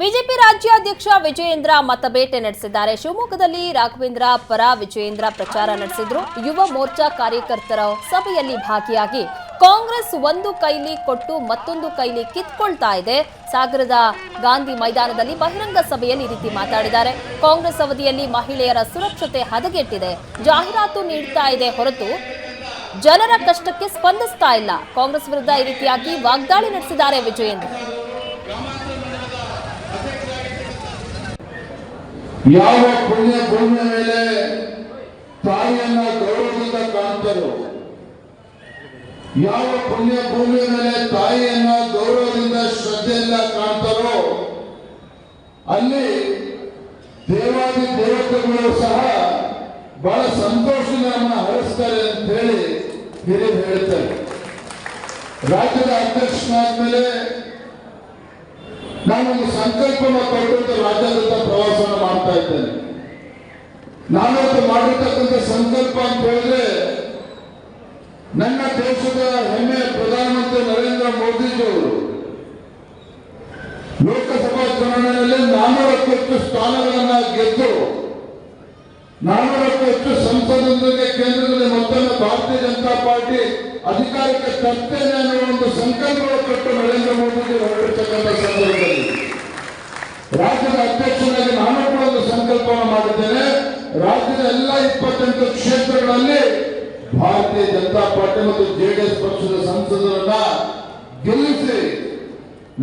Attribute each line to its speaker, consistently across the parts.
Speaker 1: BJP ರಾಜ್ಯಾಧ್ಯಕ್ಷ ವಿಜಯೇಂದ್ರ ಮತಬೇಟೆ ನಡೆಸಿದ್ದಾರೆ. ಶಿವಮೊಗ್ಗದಲ್ಲಿ ರಾಘವೇಂದ್ರ ಪರ ವಿಜಯೇಂದ್ರ ಪ್ರಚಾರ ನಡೆಸಿದ್ರು. ಯುವ ಮೋರ್ಚಾ ಕಾರ್ಯಕರ್ತರ ಸಭೆಯಲ್ಲಿ ಭಾಗಿಯಾಗಿ ಕಾಂಗ್ರೆಸ್ ಒಂದು ಕೈಲಿ ಕೊಟ್ಟು ಮತ್ತೊಂದು ಕೈಲಿ ಕಿತ್ಕೊಳ್ತಾ ಇದೆ. ಸಾಗರದ ಗಾಂಧಿ ಮೈದಾನದಲ್ಲಿ ಬಹಿರಂಗ ಸಭೆಯಲ್ಲಿ ಈ ರೀತಿ ಮಾತಾಡಿದ್ದಾರೆ. ಕಾಂಗ್ರೆಸ್ ಅವಧಿಯಲ್ಲಿ ಮಹಿಳೆಯರ ಸುರಕ್ಷತೆ ಹದಗೆಟ್ಟಿದೆ. ಜಾಹೀರಾತು ನೀಡ್ತಾ ಇದೆ ಹೊರತು ಜನರ ಕಷ್ಟಕ್ಕೆ ಸ್ಪಂದಿಸ್ತಾ ಇಲ್ಲ. ಕಾಂಗ್ರೆಸ್ ವಿರುದ್ಧ ಈ ರೀತಿಯಾಗಿ ವಾಗ್ದಾಳಿ ನಡೆಸಿದ್ದಾರೆ ವಿಜಯೇಂದ್ರ.
Speaker 2: ಯಾವ ಪುಣ್ಯ ಭೂಮಿಯ ಮೇಲೆ ತಾಯಿಯನ್ನ ಗೌರವದಿಂದ ಕಾಣ್ತಾರೋ? ಯಾವ ಪುಣ್ಯ ಭೂಮಿಯ ಮೇಲೆ ತಾಯಿಯನ್ನ ಗೌರವದಿಂದ ಶ್ರದ್ಧೆಯಿಂದ ಕಾಣ್ತಾರೋ? ಅಲ್ಲಿ ದೇವಾದಿ ದೇವತೆಗಳು ಸಹ ಬಹಳ ಸಂತೋಷದಿಂದ ನಮ್ಮನ್ನ ಹರಿಸ್ತಾರೆ ಅಂತ ಹೇಳಿ ಹಿರಿಯರು ಹೇಳ್ತಾರೆ. ರಾಜ್ಯದ ಅಧ್ಯಕ್ಷನಾದ್ಮೇಲೆ ನಾನೊಂದು ಸಂಕಲ್ಪನ ಕೊಟ್ಟು ರಾಜ್ಯಾದ್ಯಂತ ಪ್ರವಾಸವನ್ನು ಮಾಡ್ತಾ ಇದ್ದೇನೆ. ನಾನೊಂದು ಮಾಡಿರ್ತಕ್ಕಂಥ ಸಂಕಲ್ಪ ಅಂತ ಹೇಳಿದ್ರೆ, ನನ್ನ ದೇಶದ ಹೆಮ್ಮೆಯ ಪ್ರಧಾನಮಂತ್ರಿ ನರೇಂದ್ರ ಮೋದಿಜಿಯವರು ಲೋಕಸಭಾ ಚುನಾವಣೆಯಲ್ಲಿ ನಾನೂರಕ್ಕೂ ಹೆಚ್ಚು ಸ್ಥಾನಗಳನ್ನ ಗೆದ್ದು ನಾನೂರಕ್ಕೂ ಹೆಚ್ಚು ಸಂಸದರೊಂದಿಗೆ ಕೇಂದ್ರದಲ್ಲಿ ಮತ್ತೊಮ್ಮೆ ಭಾರತೀಯ ಜನತಾ ಪಾರ್ಟಿ ಅಧಿಕಾರಕ್ಕೆ ತರ್ತೇನೆ ಅನ್ನೋ ಒಂದು ಸಂಕಲ್ಪವನ್ನು ಕೊಟ್ಟು ನರೇಂದ್ರ ಮೋದಿಜಿ ಹೊರಡಿರ್ತಕ್ಕಂಥ ಸಂದರ್ಭದಲ್ಲಿ ರಾಜ್ಯದ ಅಧ್ಯಕ್ಷನಾಗಿ ನಾನು ಕೂಡ ಒಂದು ಸಂಕಲ್ಪವನ್ನು ಮಾಡಿದ್ದೇನೆ. ರಾಜ್ಯದ ಎಲ್ಲ ಇಪ್ಪತ್ತೆಂಟು ಕ್ಷೇತ್ರಗಳಲ್ಲಿ ಭಾರತೀಯ ಜನತಾ ಪಾರ್ಟಿ ಮತ್ತು ಜೆಡಿಎಸ್ ಪಕ್ಷದ ಸಂಸದರನ್ನ ಗೆಲ್ಲಿಸಿ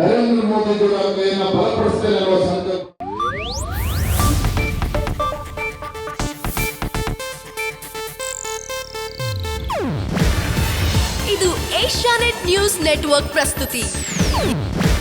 Speaker 2: ನರೇಂದ್ರ ಮೋದಿಜಿ ಅಂಗೈಯನ್ನು ಬಲಪಡಿಸ್ತೇನೆ ಅನ್ನುವ ಸಂಕಲ್ಪ
Speaker 3: ಇದು ಏಷ್ಯಾನೆಟ್ ನ್ಯೂಸ್ ನೆಟ್ವರ್ಕ್ ಪ್ರಸ್ತುತಿ.